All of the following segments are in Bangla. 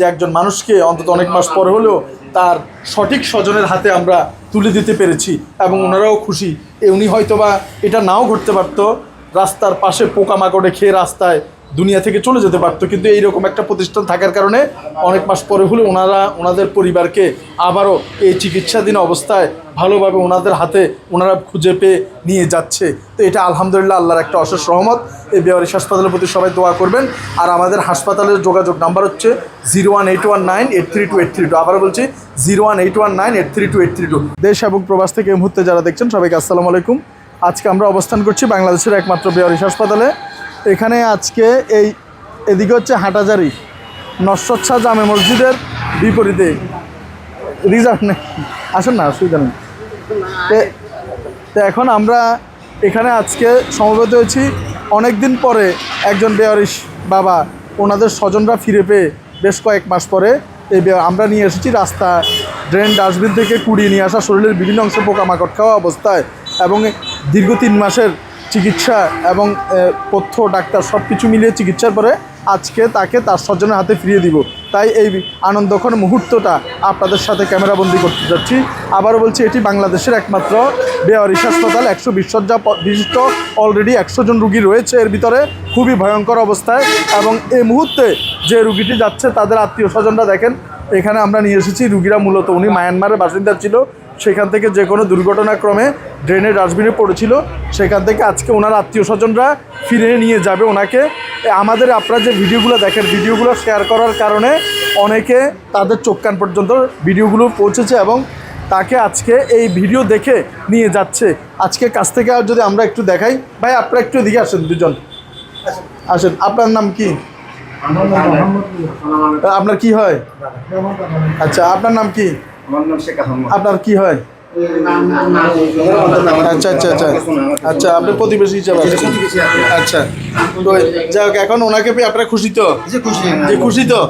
যে একজন মানুষকে অন্তত অনেক মাস পর হলেও তার সঠিক স্বজনের হাতে আমরা তুলে দিতে পেরেছি এবং ওনারাও খুশি। এ উনি হয়তোবা এটা নাও ঘটতে পারতো, রাস্তার পাশে পোকামাকড়ে খেয়ে রাস্তায় দুনিয়া থেকে চলে যেতে পারতো। কিন্তু এইরকম একটা প্রতিষ্ঠান থাকার কারণে অনেক মাস পরে হলে ওনারা, ওনাদের পরিবারকে আবারও এই চিকিৎসাধীন অবস্থায় ভালোভাবে ওনাদের হাতে ওনারা খুঁজে পেয়ে নিয়ে যাচ্ছে। তো এটা আলহামদুলিল্লাহ আল্লাহর একটা অশেষ রহমত। এই বেওয়ারিশ হাসপাতালের প্রতি সবাই দোয়া করবেন। আর আমাদের হাসপাতালের যোগাযোগ নাম্বার হচ্ছে zero one eight one nine eight three two eight three two. আবার বলছি, zero one eight one nine eight three two eight three two. দেশ এবং প্রবাস থেকে এই মুহূর্তে যারা দেখছেন, সবাইকে আসসালামু আলাইকুম। আজকে আমরা অবস্থান করছি বাংলাদেশের একমাত্র বেওয়ারিশ হাসপাতালে। এখানে আজকে এই এদিকে হচ্ছে হাটাজারি নশ্বচ্ছা জামে মসজিদের বিপরীতে। রিজার্ভ নেই। আসেন না, অসুবিধা নেই। তো এখন আমরা এখানে আজকে সমবেত হয়েছি। অনেক দিন পরে একজন বেয়ারিশ বাবা, ওনাদের স্বজনরা ফিরে পেয়ে বেশ কয়েক মাস পরে এই আমরা নিয়ে এসেছি রাস্তা। ড্রেন ডাস্টবিন থেকে কুড়িয়ে নিয়ে আসা শরীরের বিভিন্ন অংশে পোকামাকড় খাওয়া অবস্থায় এবং দীর্ঘ তিন মাসের চিকিৎসা এবং এ, পথ্য ডাক্তার সব কিছু মিলিয়ে চিকিৎসার পরে আজকে তাকে তার স্বজনের হাতে ফিরিয়ে দিব। তাই এই আনন্দক্ষণ মুহূর্তটা আপনাদের সাথে ক্যামেরাবন্দি করতে যাচ্ছি। আবারও বলছি এটি বাংলাদেশের একমাত্র বেওয়ারিশ হাসপাতাল। একশো বিশ্বজ্জা বিশিষ্ট অলরেডি একশো জন রুগী রয়েছে এর ভিতরে। খুবই ভয়ঙ্কর অবস্থায় এবং এই মুহূর্তে যে রুগীটি যাচ্ছে তাদের আত্মীয় স্বজনরা দেখেন এখানে আমরা নিয়ে এসেছি। রুগীরা মূলত উনি মায়ানমারের বাসিন্দা ছিল। সেখান থেকে যে কোনো দুর্ঘটনাক্রমে ড্রেনের ডাস্টবিনে পড়েছিল সেখান থেকে আজকে ওনার আত্মীয় স্বজনরা ফিরে নিয়ে যাবে ওনাকে। আমাদের আপনারা যে ভিডিওগুলো দেখেন ভিডিওগুলো শেয়ার করার কারণে অনেকে তাদের চোখ কান পর্যন্ত ভিডিওগুলো পৌঁছেছে এবং তাকে আজকে এই ভিডিও দেখে নিয়ে যাচ্ছে। আজকে কাছ থেকে আর যদি আমরা একটু দেখাই ভাই আপনারা একটু এদিকে আসেন দুজন। আসেন আপনার নাম কি? আপনার কি হয়? আচ্ছা আপনার নাম কি? আপনার কি হয়? আচ্ছা আচ্ছা আচ্ছা। আচ্ছা আপনি প্রতিবেশী হিসাবে আচ্ছা তো যাই হোক এখন ওনাকে পেয়ে আপনারা খুশি তো? যে খুশি। তো?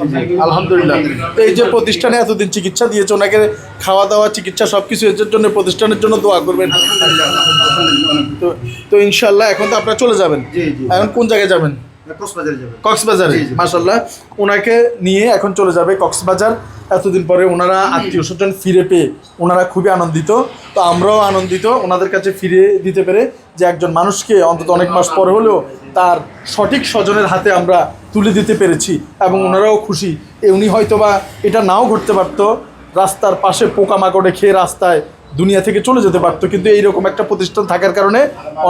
আলহামদুলিল্লাহ। তো এই যে প্রতিষ্ঠানে এতদিন চিকিৎসা দিয়েছে ওনাকে খাওয়া দাওয়া চিকিৎসা সব কিছু এর জন্য প্রতিষ্ঠানের জন্য দোয়া করবেন। তো তো ইনশাল্লাহ এখন তো আপনারা চলে যাবেন। এখন কোন জায়গায় যাবেন? কক্সবাজারে কক্সবাজারে। মাসাল্লাহ ওনাকে নিয়ে এখন চলে যাবে কক্সবাজার। এতদিন পরে ওনারা আত্মীয় স্বজন ফিরে পেয়ে ওনারা খুবই আনন্দিত। তো আমরাও আনন্দিত ওনাদের কাছে ফিরে দিতে পেরে যে একজন মানুষকে অন্তত অনেক মাস পরে হলেও তার সঠিক স্বজনের হাতে আমরা তুলে দিতে পেরেছি এবং ওনারাও খুশি। এ উনি হয়তোবা এটা নাও ঘটতে পারতো রাস্তার পাশে পোকামাকড়ে খেয়ে রাস্তায় দুনিয়া থেকে চলে যেতে পারতো। কিন্তু এইরকম একটা প্রতিষ্ঠান থাকার কারণে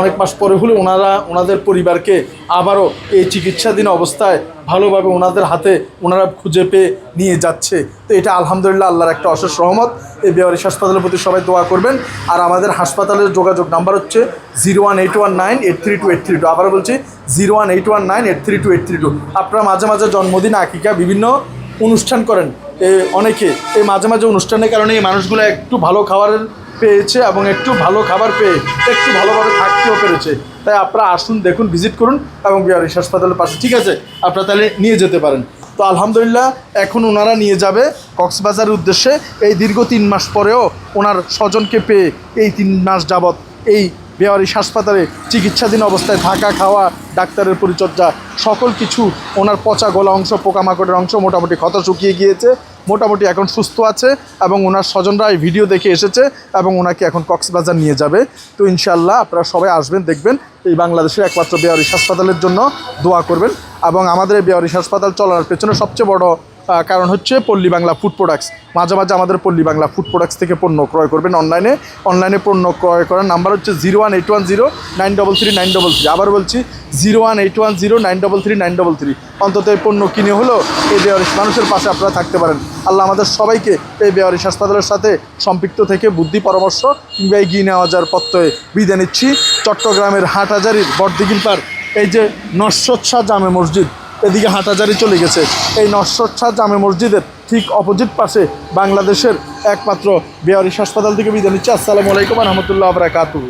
অনেক মাস পরে হলে ওনারা, ওনাদের পরিবারকে আবারও এই চিকিৎসাধীন অবস্থায় ভালোভাবে ওনাদের হাতে ওনারা খুঁজে পেয়ে নিয়ে যাচ্ছে। তো এটা আলহামদুলিল্লাহ আল্লাহর একটা অশেষ রহমত। এই বেওয়ারিশ হাসপাতালের প্রতি সবাই দোয়া করবেন। আর আমাদের হাসপাতালের যোগাযোগ নাম্বার হচ্ছে zero one eight one nine eight three two eight three two. আবার বলছি, zero one eight one nine eight three two eight three two. আপনারা মাঝে মাঝে জন্মদিন, আকিকা, বিভিন্ন অনুষ্ঠান করেন। অনেকে এই মাঝে মাঝে অনুষ্ঠানের কারণে এই মানুষগুলো একটু ভালো খাবারের পেয়েছে এবং একটু ভালো খাবার পেয়ে একটু ভালোভাবে থাকতেও পেরেছে। তাই আপনারা আসুন, দেখুন ভিজিট করুন এবং বিহারিস হাসপাতালের পাশে। ঠিক আছে, আপনারা তাহলে নিয়ে যেতে পারেন। তো আলহামদুলিল্লাহ, এখন ওনারা নিয়ে যাবে কক্সবাজারের উদ্দেশ্যে। এই দীর্ঘ তিন মাস পরেও ওনার স্বজনকে পেয়ে এই তিন মাস যাবৎ এই বেওয়ারিশ হাসপাতালে চিকিৎসাধীন অবস্থায় থাকা, খাওয়া, ডাক্তারের পরিচর্যা সকল কিছু ওনার পচা গলা অংশ, পোকামাকড়ের অংশ মোটামুটি ক্ষত শুকিয়ে গিয়েছে, মোটামুটি এখন সুস্থ আছে এবং ওনার স্বজনরা এই ভিডিও দেখে এসেছে এবং ওনাকে এখন কক্সবাজার নিয়ে যাবে। তো ইনশাল্লাহ আপনারা সবাই আসবেন, দেখবেন এই বাংলাদেশের একমাত্র বেওয়ারিশ হাসপাতালের জন্য দোয়া করবেন এবং আমাদের এই হাসপাতাল চলার পেছনে সবচেয়ে বড় কারণ হচ্ছে পল্লী বাংলা ফুড প্রোডাক্টস মাঝে মাঝে আমাদের পল্লী বাংলা ফুড প্রোডাক্টস থেকে পণ্য ক্রয় করবেন অনলাইনে অনলাইনে পণ্য ক্রয় করার নাম্বার হচ্ছে zero one eight one zero nine double three nine double three আবার বলছি zero one eight one zero nine double three nine double three অন্তত এই পণ্য কিনে হলেও এই বেয়ারিশ মানুষের পাশে আপনারা থাকতে পারেন। আল্লাহ আমাদের সবাইকে এই বেয়ারিশ হাসপাতালের সাথে সম্পৃক্ত থেকে বুদ্ধি পরামর্শ কিংবা এগিয়ে নেওয়া যাওয়ার পত্রে বিদায় নিচ্ছি। চট্টগ্রামের হাটহাজারির বড়দিঘির পার। এই যে নশ্বচ্ছা জামে মসজিদ এদিকে হাটাজারি চলে গেছে। এই নশ্বর ছাদ জামে মসজিদের ঠিক অপোজিট পাশে বাংলাদেশের একমাত্র বেয়ারিশ হাসপাতাল থেকে বিদায় নিচ্ছে। আসসালামু আলাইকুম রহমতুল্লাহ আবরাকাতু